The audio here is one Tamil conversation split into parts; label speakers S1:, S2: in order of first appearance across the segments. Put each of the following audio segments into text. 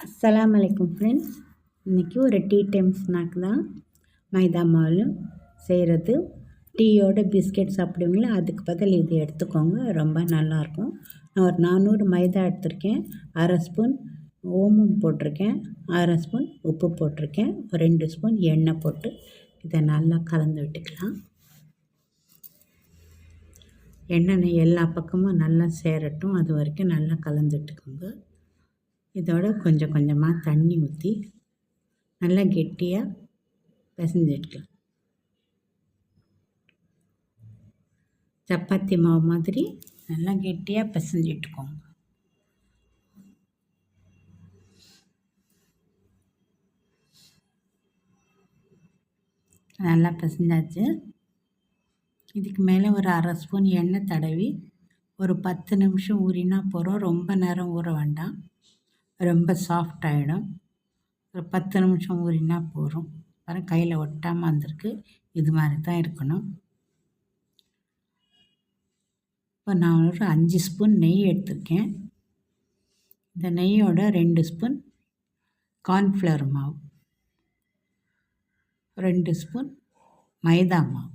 S1: அஸ்லாம் வலைக்கம் ஃப்ரெண்ட்ஸ் இன்றைக்கி ஒரு டீ டைம் ஸ்நாக் தான். மைதா மாவு செய்கிறது டீயோட பிஸ்கெட் சாப்பிடுவீங்களா? அதுக்கு பதில் இது எடுத்துக்கோங்க. ரொம்ப நல்லாயிருக்கும். நான் ஒரு நானூறு மைதா எடுத்திருக்கேன். அரை ஸ்பூன் ஓமம் போட்டிருக்கேன். அரை ஸ்பூன் உப்பு போட்டிருக்கேன். ஒரு ரெண்டு ஸ்பூன் எண்ணெய் போட்டு இதை நல்லா கலந்து விட்டுக்கலாம். எண்ணெய் எல்லா பக்கமும் நல்லா சேரட்டும். அது வரைக்கும் நல்லா கலந்துட்டுக்கோங்க இதோட கொஞ்சம் கொஞ்சமாக தண்ணி ஊற்றி நல்லா கெட்டியாக பிசைஞ்சிட்டுக்கலாம் சப்பாத்தி மாவு மாதிரி நல்லா கெட்டியாக பிசைஞ்சிட்டுக்கோங்க நல்லா பிசைஞ்சாச்சு. இதுக்கு மேலே ஒரு அரை ஸ்பூன் எண்ணெய் தடவி ஒரு பத்து நிமிஷம் ஊறினா போகிறோம் ரொம்ப நேரம் ஊற வேண்டாம். ரொம்ப சாஃப்ட் ஆகிடும் ஒரு பத்து நிமிஷம் ஊறினா போதும். அப்புறம் கையில் ஒட்டாமல் வந்திருக்கு. இது மாதிரி தான் இருக்கணும். இப்போ நான் ஒரு அஞ்சு ஸ்பூன் நெய் எடுத்திருக்கேன். இந்த நெய்யோட ரெண்டு ஸ்பூன் கார்ன்ஃப்ளவர் மாவு. ரெண்டு ஸ்பூன் மைதா மாவு.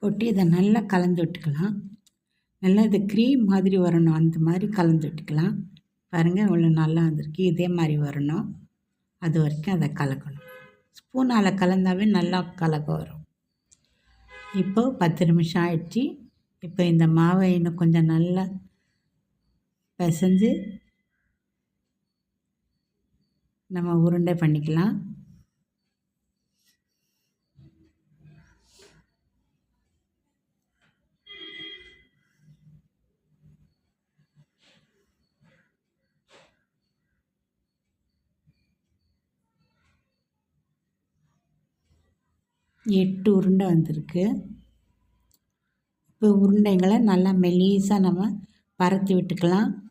S1: போட்டு இதை நல்லா கலந்து விட்டுக்கலாம். நல்லா இது க்ரீம் மாதிரி வரணும். அந்த மாதிரி கலந்து விட்டுக்கலாம். பாருங்கள் இவ்வளோ நல்லா வந்திருக்கு. இதே மாதிரி வரணும். அது வரைக்கும் அதை கலக்கணும். ஸ்பூனால் கலந்தாவே நல்லா கலக்க வரும். இப்போது பத்து நிமிஷம் ஆயிடுச்சு. இப்போ இந்த மாவை இன்னும் கொஞ்சம் நல்லா பிசைஞ்சு நம்ம உருண்டை பண்ணிக்கலாம். எட்டு உருண்டை வந்திருக்கு. இப்போ உருண்டைங்களை நல்லா மெலீஸாக நம்ம பரத்தி விட்டுக்கலாம்.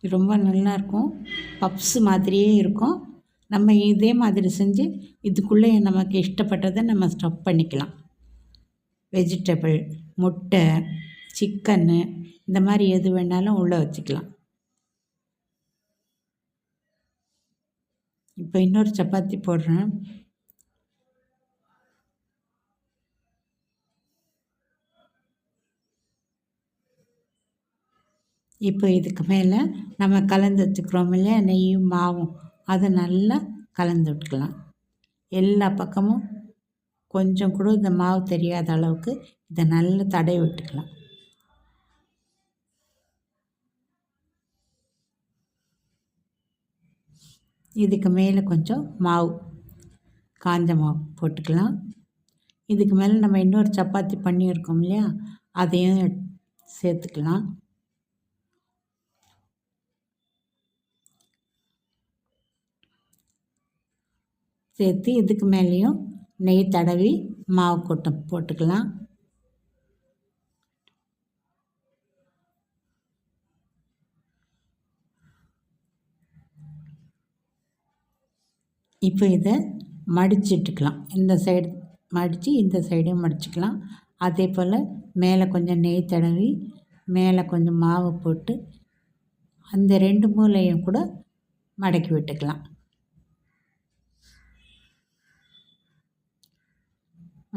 S1: ரொம்ப நல்லாயிருக்கும் பப்ஸ் மாதிரியே இருக்கும். நம்ம இதே மாதிரி செஞ்சு இதுக்குள்ளே நமக்கு இஷ்டப்பட்டதை நம்ம ஸ்டப் பண்ணிக்கலாம். வெஜிடபிள் முட்டை சிக்கன்னு இந்த மாதிரி எது வேணாலும் உள்ளே வச்சுக்கலாம். இப்போ இன்னொரு சப்பாத்தி போடுறேன். இப்போ இதுக்கு மேலே நம்ம கலந்து வச்சுக்கிறோம் இல்லையா? நெய்யும் மாவும். அதை நல்லா கலந்து விட்டுக்கலாம். எல்லா பக்கமும் கொஞ்சம் கூட இந்த மாவு தெரியாத அளவுக்கு இதை நல்லா தடவி விட்டுக்கலாம். இதுக்கு மேலே கொஞ்சம் மாவு. காஞ்ச மாவு போட்டுக்கலாம். இதுக்கு மேலே நம்ம இன்னொரு சப்பாத்தி பண்ணியிருக்கோம் இல்லையா? அதையும் சேர்த்துக்கலாம். சேர்த்து இதுக்கு மேலேயும் நெய் தடவி மாவு கொட்டை போட்டுக்கலாம். இப்போ இதை மடிச்சிட்டுக்கலாம். இந்த சைடு மடித்து இந்த சைடையும் மடிச்சுக்கலாம். அதே போல் மேலே கொஞ்சம் நெய் தடவி மேலே கொஞ்சம் மாவு போட்டு அந்த ரெண்டு மூலையும் கூட மடக்கி விட்டுக்கலாம்.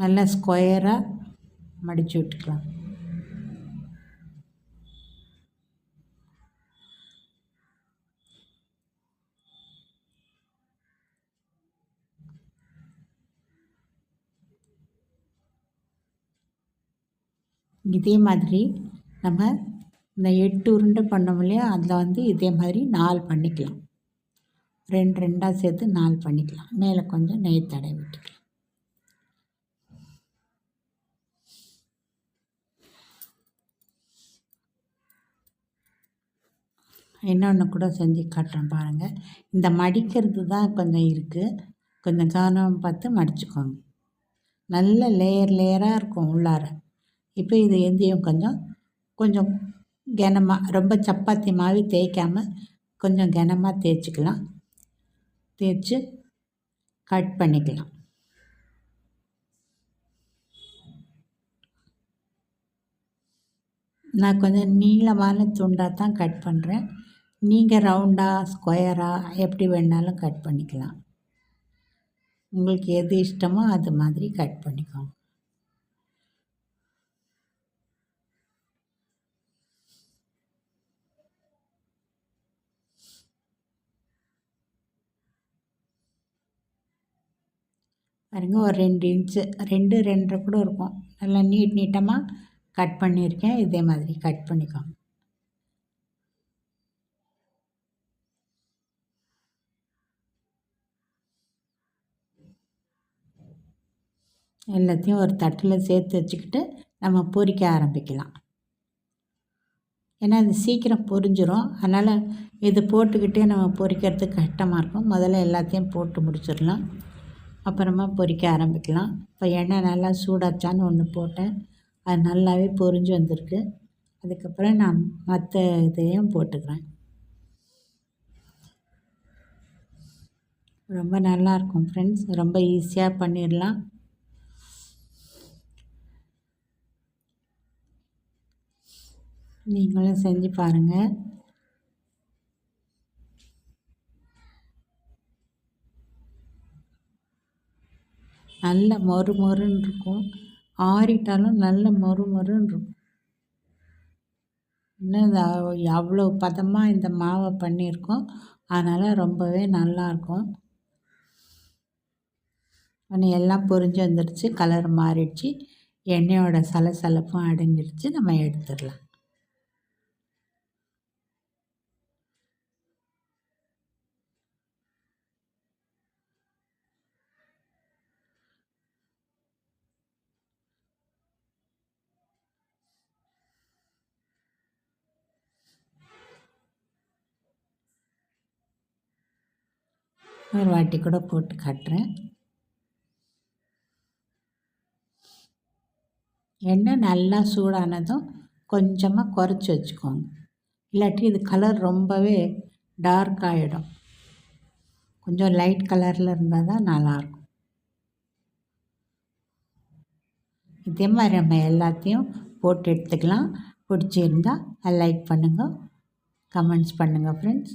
S1: நல்லா ஸ்கொயராக மடித்து விட்டுக்கலாம். இதே மாதிரி நம்ம இந்த எட்டு உருண்டை பண்ணோம் இல்லையா? அதில் வந்து இதே மாதிரி நாலு பண்ணிக்கலாம். ரெண்டு ரெண்டாக சேர்த்து நாலு பண்ணிக்கலாம். மேலே கொஞ்சம் நெய் தடை விட்டுக்கலாம். இன்னொன்று கூட செஞ்சு காட்டுறேன் பாருங்கள் இந்த மடிக்கிறது தான் கொஞ்சம் இருக்குது கொஞ்சம் கவனம் பார்த்து மடிச்சுக்கோங்க. நல்ல லேயர் லேயராக இருக்கும் உள்ளார. இப்போ இது எந்தையும் கொஞ்சம் கொஞ்சம் கனமாக ரொம்ப சப்பாத்தி மாவி தேய்க்காமல் கொஞ்சம் கனமாக தேய்ச்சிக்கலாம். தேய்ச்சி கட் பண்ணிக்கலாம். நான் கொஞ்சம் நீளமான துண்டாக தான் கட் பண்ணுறேன் நீங்கள் ரவுண்டாக ஸ்கொயராக எப்படி வேணாலும் கட் பண்ணிக்கலாம். உங்களுக்கு எது இஷ்டமோ அது மாதிரி கட் பண்ணிக்கோங்க. பாருங்கள் ஒரு ரெண்டு இன்ச்சு ரெண்டு ரெண்டரை கூட இருக்கும். நல்லா நீட் நீட்டமாக கட் பண்ணியிருக்கேன். இதே மாதிரி கட் பண்ணிக்கோங்க. எல்லாத்தையும் ஒரு தட்டில் சேர்த்து வச்சுக்கிட்டு நம்ம பொறிக்க ஆரம்பிக்கலாம். ஏன்னா அது சீக்கிரம் பொரிஞ்சிடும் அதனால் இது போட்டுக்கிட்டே நம்ம பொரிக்கிறதுக்கு கஷ்டமாக இருக்கும். முதல்ல எல்லாத்தையும் போட்டு முடிச்சிடலாம். அப்புறமா பொரிக்க ஆரம்பிக்கலாம். இப்போ எண்ணெய் நல்லா சூடாச்சான்னு ஒன்று போட்டேன். அது நல்லாவே பொரிஞ்சு வந்திருக்கு. அதுக்கப்புறம் நான் மற்ற இதையும் போட்டுக்கிறேன். ரொம்ப நல்லாயிருக்கும் ஃப்ரெண்ட்ஸ் ரொம்ப ஈஸியாக பண்ணிடலாம். நீங்களும் செஞ்சு பாருங்கள் நல்ல மொறு மொறுன்னு இருக்கும். ஆறிட்டாலும் நல்ல மொறு மொறுன்னு இருக்கும். இன்னும் அவ்வளோ பதமாக இந்த மாவை பண்ணியிருக்கோம். அதனால் ரொம்பவே நல்லாயிருக்கும் ஒன்று எல்லாம் புரிஞ்சு வந்துடுச்சு கலர் மாறிடுச்சு. எண்ணெயோட சலசலப்பும் அடங்கிடுச்சு. நம்ம எடுத்துடலாம். ஒரு வாட்டி கூட போட்டு காட்டுறேன். எண்ணெய் நல்லா சூடானதும் கொஞ்சமாக குறைச்சி வச்சுக்கோங்க. இல்லாட்டி இது கலர் ரொம்பவே டார்க் ஆகிடும் கொஞ்சம் லைட் கலரில் இருந்தால் தான் நல்லாயிருக்கும். இதே மாதிரி நம்ம எல்லாத்தையும் போட்டு எடுத்துக்கலாம். பிடிச்சிருந்தால் லைக் பண்ணுங்கள் கமெண்ட்ஸ் பண்ணுங்கள் ஃப்ரெண்ட்ஸ்